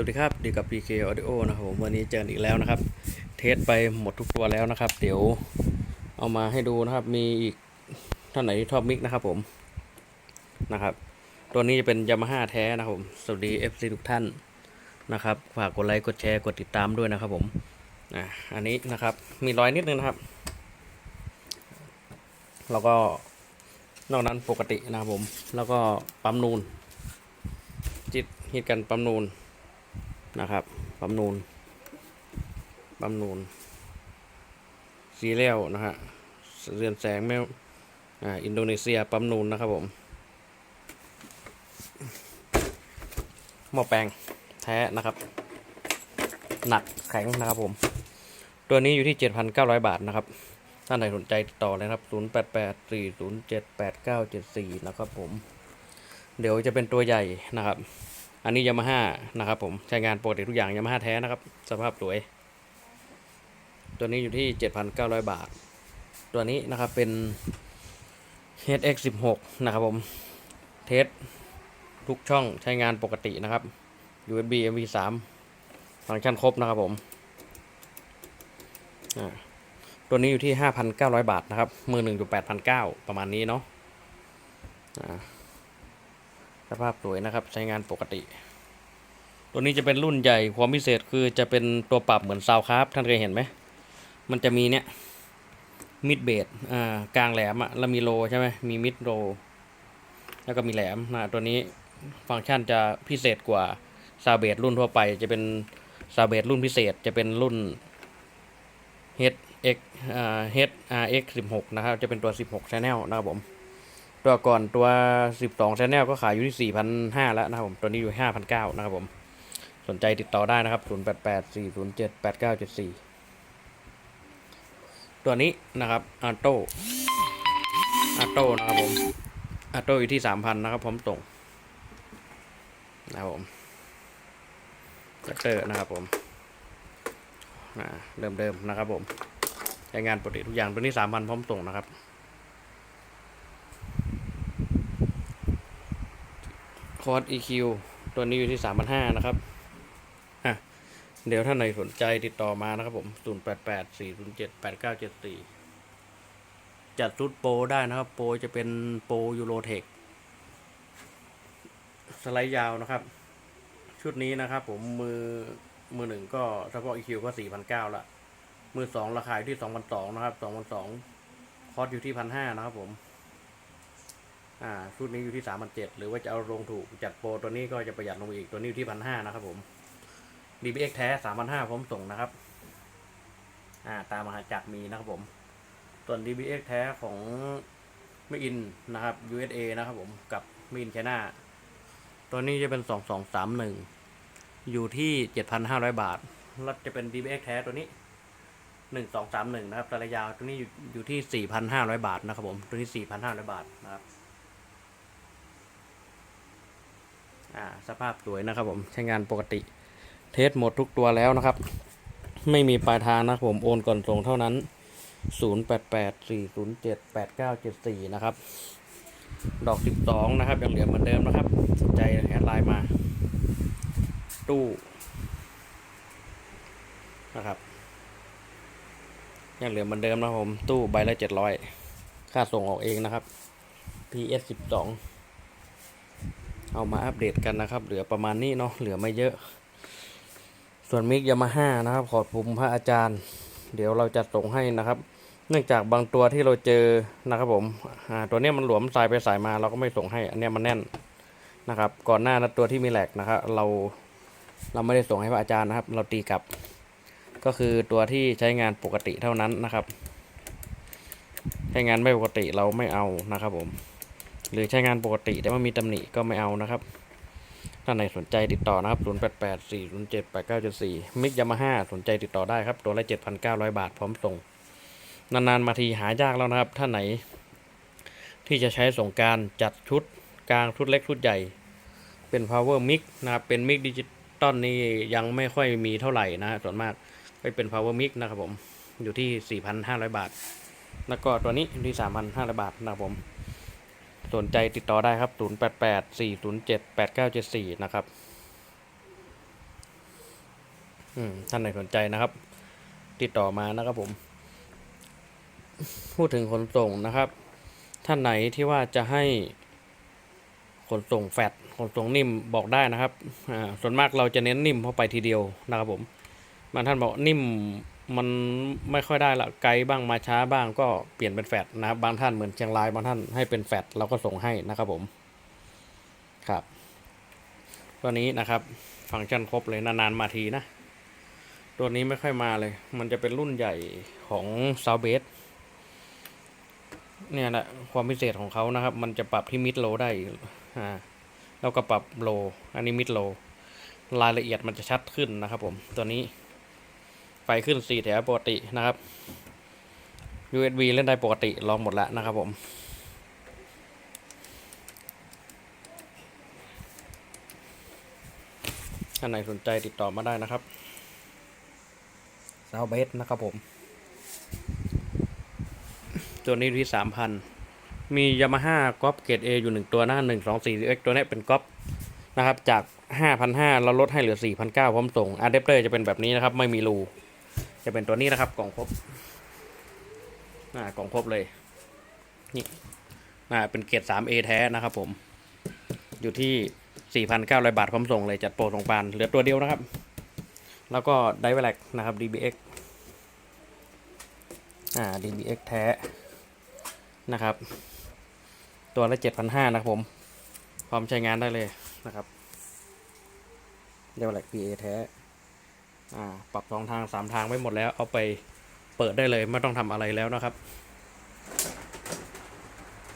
วัสดีครับดีกับ PK Audio นะครับผมวันนี้เจออีกแล้วนะครับ เทสไปหมดทุกตัวแล้วนะครับ เดี๋ยวเอามาให้ดูนะครับ มีอีกท่านไหนที่ชอบมิกนะครับผมนะครับ ตัวนี้จะเป็น Yamaha แท้นะครับผมสวัสดี FC ทุกท่านนะครับฝากกดไลค์กดแชร์กดติดตามด้วยนะครับผมอะอันนี้นะครับมีรอยนิดนึงนะครับ แล้วก็นอกนั้นปกตินะครับผม แล้วก็ปั๊มนูนจิตฮิตกันปั๊มนูน นะครับปั๊มนูนปั๊มนูนซีเรียลนะฮะเรือนแสงแมวอ่าอินโดนีเซียปั๊มนูนนะครับผมหม้อแปลงแท้นะครับ หนักแข็งนะครับผม ตัวนี้อยู่ที่ 7,900 บาทนะครับท่านไหนสนใจติดต่อเลยครับ 0884078974 นะครับผม เดี๋ยวจะเป็นตัวใหญ่นะครับ อันนี้ยามาฮ่านะครับผมใช้งานปกติทุกอย่างยามาฮ่าแท้นะครับ สภาพสวย ตัวนี้อยู่ที่ 7,900 บาท ตัวนี้นะครับเป็น HX16 นะครับผมเทสทุกช่องใช้งานปกตินะครับ USB MV3 ฟังก์ชันครบนะครับผมตัวนี้อยู่ที่ 5,900 บาทนะครับ มือหนึ่งอยู่8,900 ประมาณนี้เนาะ สภาพสวยนะครับใช้งานปกติ ตัวนี้จะเป็นรุ่นใหญ่ความพิเศษคือจะเป็นตัวปรับเหมือนซาวคราฟท่านเคยเห็นไหมมันจะมีเนี่ยมิดเบสอ่ากลางแหลมอะแล้วมีโลใช่ไหมมีมิดโลแล้วก็มีแหลมนะตัวนี้ฟังก์ชันจะพิเศษกว่าซาวเบสรุ่นทั่วไป จะเป็นซาวเบสรุ่นพิเศษจะเป็นรุ่น HX อ่า HRX 16นะครับจะเป็นตัว 16 Channel นะครับผม ตัวก่อนตัว 12 Channel ก็ขายอยู่ที่ 4,500 แล้วนะครับผม ตัวนี้อยู่ 5,900 นะครับผม สนใจติดต่อได้นะครับ 0884078974 ตัวนี้นะครับอาโต้อาโต้นะครับผมอาโต้อยู่ที่ 3,000 นะครับพร้อมส่งนะครับผมกัตเตอร์นะครับผมอ่าเดิมนะครับผมใช้งานปกติทุกอย่างตัวนี้ 3,000 พร้อมส่งนะครับ คอร์ส EQ ตัวนี้อยู่ที่ 3,500 นะครับ อะ เดี๋ยวท่านไหนสนใจติดต่อมานะครับผม 0884078974 จัดชุดโปรได้นะครับ โปรจะเป็นโปรยูโรเทคสไลด์ยาวนะครับ ชุดนี้นะครับผมมือมือหนึ่งก็เฉพาะ EQ ก็ 4,900ละมือสองราคาอยู่ที่ 2,200 นะครับ 2,200 คอร์สอยู่ที่ 1,500 นะครับผม อ่าชุดนี้อยู่ที่สามพันเจ็ดหรือว่าจะเอาลงถูกจัดโปรตัวนี้ก็จะประหยัดลงอีกตัวนี้อยู่ที่พันห้านะครับผม DBX แท้สามพันห้าพร้อมส่งนะครับ อ่าตามมหาจักรมีนะครับผม ส่วน DBX แท้ของไม่อินนะครับ USA นะครับผมกับมีอินแคนาตัวนี้จะเป็นสองสองสามหนึ่งอยู่ที่เจ็ดพันห้าร้อยบาทแล้วจะเป็น DBX แท้ตัวนี้หนึ่งสองสามหนึ่งนะครับระยาวตัวนี้อยู่อยู่ที่สี่พันห้าร้อยบาทนะครับผม ตัวนี้สี่พันห้าร้อยบาทนะครับ อ่าสภาพสวยนะครับ ผมใช้งานปกติ เทสหมดทุกตัวแล้วนะครับ ไม่มีปลายทางนะครับผมโอนก่อนส่งเท่านั้น 0884078974 นะครับ ดอก 12 นะครับยังเหลือเหมือนเดิมนะครับสนใจแอดไลน์มา ตู้นะครับยังเหลือเหมือนเดิมนะครับผม ตู้ใบละ 700 ค่าส่งออกเองนะครับ PS 12 เอามาอัปเดตกันนะครับ เหลือประมาณนี้เนาะเหลือไม่เยอะ ส่วนมิกยามาฮ่านะครับ ขอบผมพระอาจารย์ เดี๋ยวเราจะส่งให้นะครับ เนื่องจากบางตัวที่เราเจอนะครับผมตัวนี้มันหลวมสายไปสายมาเราก็ไม่ส่งให้อันนี้มันแน่นนะครับ ก่อนหน้านะตัวที่มีแหลกนะครับเราเราไม่ได้ส่งให้พระอาจารย์นะครับ เราตีกลับ ก็คือตัวที่ใช้งานปกติเท่านั้นนะครับ ใช้งานไม่ปกติเราไม่เอานะครับผม หรือใช้งานปกติแต่ว่ามีตำหนิก็ไม่เอานะครับท่านไหนสนใจติดต่อนะครับ 0 8 8 4 0 7 8 9 7 4 มิกยามาฮ่าสนใจติดต่อได้ครับ ตัวละ 7,900 บาทพร้อมส่ง นานๆมาทีหายากแล้วนะครับ ท่านไหน ที่จะใช้ส่งการจัดชุดกลางชุดเล็กชุดใหญ่ เป็น power mix นะครับ เป็นมิกดิจิตอลนี่ยังไม่ค่อยมีเท่าไหร่นะ ส่วนมากไปเป็น power mix นะครับผม อยู่ที่ 4,500 บาท แล้วก็ตัวนี้ที่ 3,500 บาทนะครับผม สนใจติดต่อได้ครับ 088 407 8974 นะครับท่านไหนสนใจนะครับ ติดต่อมานะครับผม พูดถึงขนส่งนะครับ ท่านไหนที่ว่าจะให้ขนส่งแฟตขนส่งนิ่มบอกได้นะครับส่วนมากเราจะเน้นนิ่มเข้าไปทีเดียวนะครับผมบางท่านบอกนิ่ม มันไม่ค่อยได้ละไกลบ้างมาช้าบ้างก็เปลี่ยนเป็นแฟตนะครับบางท่านเหมือนเชียงรายบางท่านให้เป็นแฟตเราก็ส่งให้นะครับผมครับตัวนี้นะครับฟังก์ชันครบเลยนานๆมาทีนะตัวนี้ไม่ค่อยมาเลย มันจะเป็นรุ่นใหญ่ของ s o u t h b a s เนี่ยแหละความพิเศษของเขานะครับ มันจะปรับที่มิดโลได้อ่าแล้วก็ปรับโล อันนี้มิดโล รายละเอียดมันจะชัดขึ้นนะครับผมตัวนี้ ไฟขึ้น4แถวปกตินะครับ USB เล่นได้ปกติลองหมดแล้วนะครับผมท่านไหนสนใจติดต่อมาได้นะครับซาวเบสนะครับผม ตัวนี้ที่สามพัน มียามาฮ่าก๊อปเกรดเออยู่หนึ่งตัวนะหนึ่งสองสี่เอ็กตัวนี้เป็นก๊อปนะครับ จากห้าพันห้าเราลดให้เหลือสี่พันเก้าพร้อมส่งอะแดปเตอร์จะเป็นแบบนี้นะครับ ไม่มีรู จะเป็นตัวนี้นะครับกล่องครบอ่ากล่องครบเลย นี่อ่าเป็นเกรดสามเอแท้นะครับผม อยู่ที่ 4,900 บาทพร้อมส่งเลยจัดโปรสงกรานเหลือตัวเดียวนะครับ แล้วก็ไดเวลกนะครับ DBX อ่า DBX แท้นะครับ ตัวละ 7,500นะครับผม พร้อมใช้งานได้เลยนะครับไดเวลก PA แท้ อ่าปรับสองทางสามทางไว้หมดแล้ว เอาไปเปิดได้เลยไม่ต้องทำอะไรแล้วนะครับ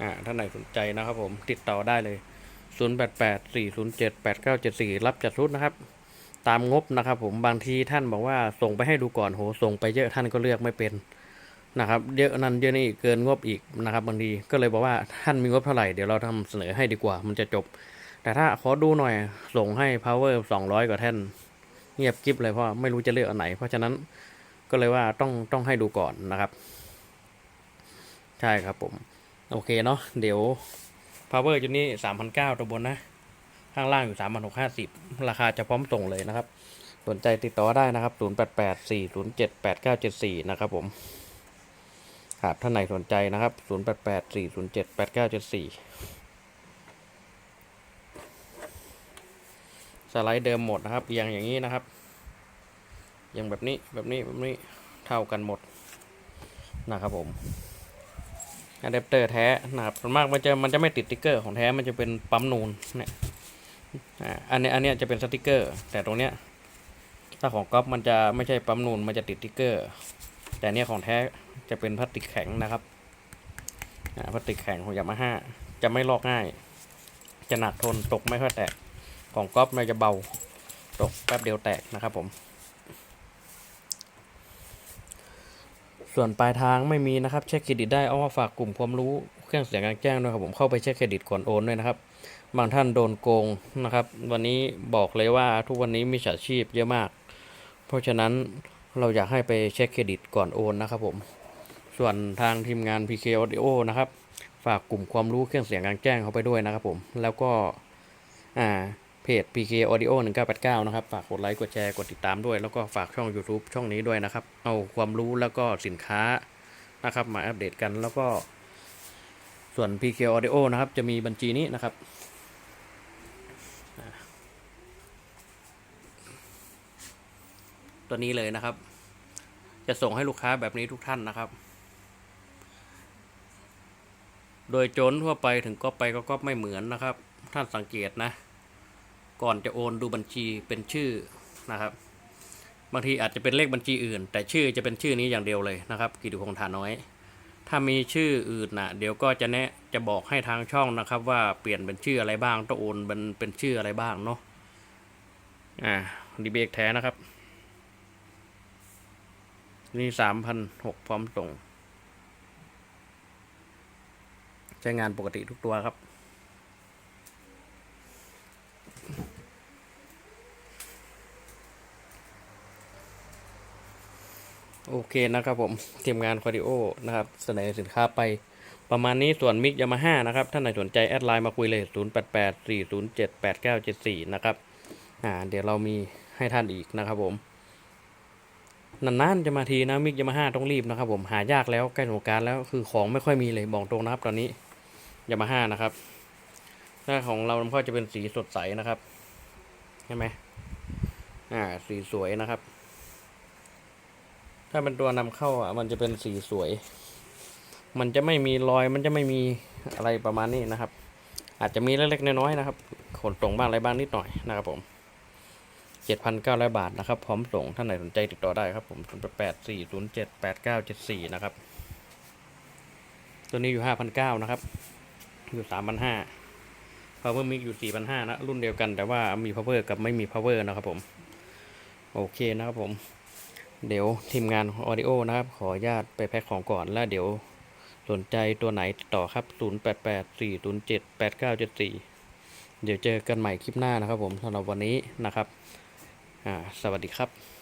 อ่าท่านไหนสนใจนะครับผมติดต่อได้เลย 0 8 8 4 0 7 8 9 7 4 รับจัดรุดนะครับ ตามงบนะครับผมบางทีท่านบอกว่าส่งไปให้ดูก่อนโหส่งไปเยอะท่านก็เลือกไม่เป็นนะครับเยอะนั้นเยอะนี่เกินงบอีกนะครับบางทีก็เลยบอกว่าท่านมีงบเท่าไหร่เดี๋ยวเราทำเสนอให้ดีกว่า มันจะจบ แต่ถ้าขอดูหน่อยส่งให้ power 200 กว่าแท่น เงียบกิฟเลยเพราะไม่รู้จะเลือกอันไหน เพราะฉะนั้นก็เลยว่าต้องต้องให้ดูก่อนนะครับ ใช่ครับผม โอเคเนาะเดี๋ยว power จุดนี้ 3,900 ตัวบนนะ ข้างล่างอยู่ 3,650 ราคาจะพร้อมส่งเลยนะครับ สนใจติดต่อได้นะครับ 0884078974 นะครับผมครับท่านไหนสนใจนะครับ 0884078974 สไลด์เดิมหมดนะครับเอียงอย่างนี้นะครับเอียงแบบนี้แบบนี้แบบนี้เท่ากันหมดนะครับผมอะแดปเตอร์แท้นะครับส่วนมากมันจะมันจะไม่ติดสติ๊กเกอร์ของแท้มันจะเป็นปั๊มนูนเนี่ยอันนี้อันนี้จะเป็นสติ๊กเกอร์ แต่ตรงเนี้ยถ้าของก๊อฟมันจะไม่ใช่ปั๊มนูนมันจะติดสติ๊กเกอร์ แต่เนี้ยของแท้จะเป็นพลาสติกแข็งนะครับพลาสติกแข็งของยามาฮ่าจะไม่ลอกง่าย จะหนักทนตกไม่ค่อยแตก ของก๊อฟมันจะเบาตกแป๊บเดียวแตกนะครับผม ส่วนปลายทางไม่มีนะครับเช็คเครดิตได้เอามาฝากกลุ่มความรู้เครื่องเสียงกลางแจ้งด้วยครับผมเข้าไปเช็คเครดิตก่อนโอนด้วยนะครับ บางท่านโดนโกงนะครับ วันนี้บอกเลยว่าทุกวันนี้มีฉาชีพเยอะมาก เพราะฉะนั้นเราอยากให้ไปเช็คเครดิตก่อนโอนนะครับผม ส่วนทางทีมงาน PK Audio นะครับ ฝากกลุ่มความรู้เครื่องเสียงกลางแจ้งเข้าไปด้วยนะครับผม แล้วก็ อ่า เพจ PK Audio 1989 นะครับ ฝากกดไลค์ กดแชร์ กดติดตามด้วย แล้วก็ฝากช่อง YouTube ช่องนี้ด้วยนะครับ เอาความรู้แล้วก็สินค้านะครับ มาอัปเดตกันแล้วก็ ส่วน PK Audio นะครับ จะมีบัญชีนี้นะครับตัวนี้เลยนะครับ จะส่งให้ลูกค้าแบบนี้ทุกท่านนะครับ โดยโจนทั่วไปถึงก็ไปก็ก็ไม่เหมือนนะครับ ท่านสังเกตนะ ก่อนจะโอนดูบัญชีเป็นชื่อนะครับ บางทีอาจจะเป็นเลขบัญชีอื่น แต่ชื่อจะเป็นชื่อนี้อย่างเดียวเลยนะครับกิติพงษ์ฐานน้อย ถ้ามีชื่ออื่นนะเดี๋ยวก็จะแนะจะบอกให้ทางช่องนะครับ ว่าเปลี่ยนเป็นชื่ออะไรบ้างต้องโอนเป็นเป็นชื่ออะไรบ้างเนาะอ่าดีเบกแท้นะครับนี่สามพันหกพร้อมส่ง ใช้งานปกติทุกตัวครับ โอเคนะครับผมทีมงานคอดิโอนะครับเสนอสินค้าไปประมาณนี้ส่วนมิกยามาฮ่านะครับท่านไหนสนใจแอดไลน์มาคุยเลย 0 8 8 4 0 7 8 9 7 4 นะครับอ่าเดี๋ยวเรามีให้ท่านอีกนะครับผมนานๆจะมาทีนะมิกยามาฮ่าต้องรีบนะครับผมหายากแล้วใกล้สงการแล้วคือของไม่ค่อยมีเลยบอกตรงนะครับตอนนี้ยามาฮ่านะครับ ถ้าของเรามันก็จะเป็นสีสดใสนะครับใช่ไหมอ่า สีสวยนะครับ ถ้าเป็นตัวนำเข้าอะมันจะเป็นสีสวย มันจะไม่มีรอย มันจะไม่มีอะไรประมาณนี้นะครับ อาจจะมีเล็กๆน้อยๆนะครับ ขนส่งบ้างอะไรบ้างนิดหน่อยนะครับผมเจ็ดพันเก้าร้อยบาทนะครับ พร้อมส่งท่านไหนสนใจติดต่อได้ครับผมศูนย์แปดสี่ศูนย์เจ็ดแปดเก้าเจ็ดสี่นะครับ ตัวนี้อยู่ห้าพันเก้านะครับ อยู่สามพันห้า power mic อยู่สี่พันะ รุ่นเดียวกันแต่ว่ามี power กับไม่มี power นะครับผม โอเคนะครับผม เดี๋ยวทีมงาน audio นะครับ ขออนุญาตไปแพ็คของก่อนแล้วเดี๋ยวสนใจตัวไหนต่อครับ 0884078974 เดี๋ยวเจอกันใหม่คลิปหน้านะครับผมสำหรับวันนี้นะครับอ่าสวัสดีครับ